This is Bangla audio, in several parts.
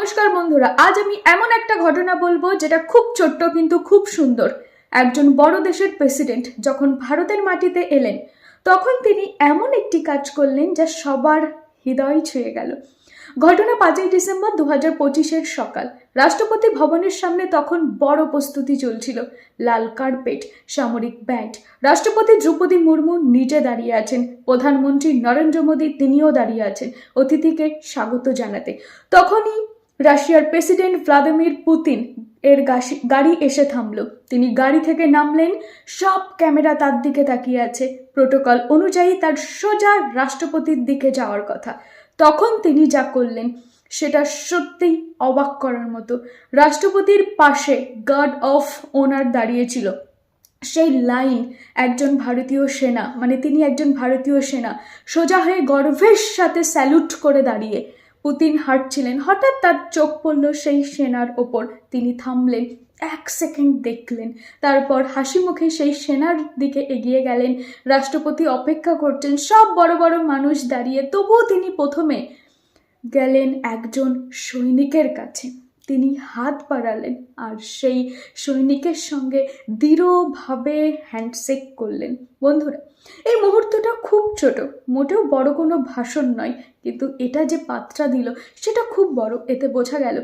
নমস্কার বন্ধুরা, আজ আমি এমন একটা ঘটনা বলব যেটা খুব ছোট্ট কিন্তু খুব সুন্দর। একজন বড় দেশের প্রেসিডেন্ট যখন ভারতের মাটিতে এলেন, তখন তিনি এমন একটি কাজ করলেন যা সবার হৃদয় ছুঁয়ে গেল। ঘটনা পাঁচই ডিসেম্বর দু হাজার পঁচিশের সকাল। রাষ্ট্রপতি ভবনের সামনে তখন বড় প্রস্তুতি চলছিল। লাল কার্পেট, সামরিক ব্যান্ড রাষ্ট্রপতি দ্রৌপদী মুর্মু নিজে দাঁড়িয়ে আছেন। প্রধানমন্ত্রী নরেন্দ্র মোদী তিনিও দাঁড়িয়ে আছেন। অতিথিকে স্বাগত জানাতে। তখনই রাশিয়ার প্রেসিডেন্ট ভ্লাদিমির পুতিন এর গাড়ি এসে থামল। তিনি গাড়ি থেকে নামলেন, সব ক্যামেরা তার দিকে তাকিয়ে আছে। প্রোটোকল অনুযায়ী তার সোজা রাষ্ট্রপতির দিকে যাওয়ার কথা। তখন তিনি যা করলেন, সেটা সত্যিই অবাক করার মতো। রাষ্ট্রপতির পাশে গার্ড অফ ওনার দাঁড়িয়েছিল সেই লাইন, একজন ভারতীয় সেনা মানে তিনি একজন ভারতীয় সেনা, সোজা হয়ে গর্বের সাথে স্যালুট করে দাঁড়িয়ে। পুতিন হাঁটছিলেন। হঠাৎ তার চোখ পড়ল সেই সেনার ওপর। তিনি থামলেন। এক সেকেন্ড দেখলেন। তারপর হাসি মুখে সেই সেনার দিকে এগিয়ে গেলেন। রাষ্ট্রপতি অপেক্ষা করছেন। সব বড় বড় মানুষ দাঁড়িয়ে তবুও তিনি প্রথমে গেলেন একজন সৈনিকের কাছে। তিনি হাত বাড়ালেন আর সেই সৈনিকের সঙ্গে দৃঢ়ভাবে হ্যান্ডশেক করলেন। বন্ধুরা, এই মুহূর্তটা খুব ছোট, মোটেও বড় কোনো ভাষণ নয়, কিন্তু এটা যে পাত্রা দিল, সেটা খুব বড়, এতে বোঝা গেল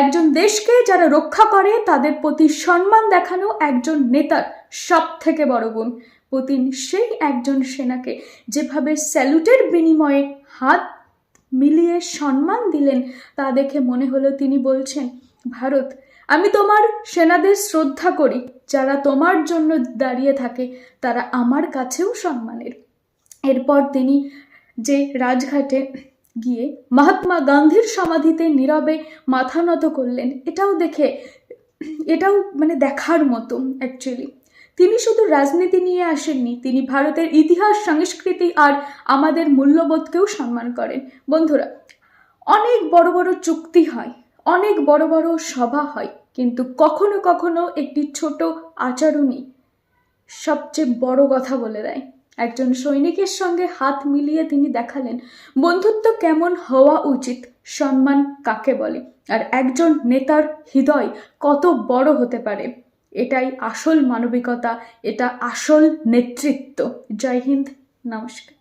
একজন দেশকে যারা রক্ষা করে, তাদের প্রতি সম্মান দেখানো একজন নেতার সব থেকে বড় গুণ। পুতিন সেই একজন সেনাকে যেভাবে স্যালুটের বিনিময়ে হাত মিলিয়ে সম্মান দিলেন। তা দেখে মনে হলো তিনি বলছেন, ভারত, আমি তোমার সেনাদের শ্রদ্ধা করি। যারা তোমার জন্য দাঁড়িয়ে থাকে, তারা আমার কাছেও সম্মানের। এরপর তিনি যে রাজঘাটে গিয়ে মহাত্মা গান্ধীর সমাধিতে নীরবে মাথা নত করলেন, এটাও দেখে, এটাও মানে দেখার মতো অ্যাকচুয়ালি তিনি শুধু রাজনীতি নিয়ে আসেননি, তিনি ভারতের ইতিহাস, সংস্কৃতি আর আমাদের মূল্যবোধকেও সম্মান করেন। বন্ধুরা, অনেক বড় বড় চুক্তি হয়, অনেক বড় বড় সভা হয়, কিন্তু কখনো কখনো একটি ছোট আচরণই সবচেয়ে বড় কথা বলে দেয়। একজন সৈনিকের সঙ্গে হাত মিলিয়ে তিনি দেখালেন, বন্ধুত্ব কেমন হওয়া উচিত? সম্মান কাকে বলে? আর একজন নেতার হৃদয় কত বড় হতে পারে? এটাই আসল মানবিকতা এটা আসল নেতৃত্ব। জয় হিন্দ নমস্কার।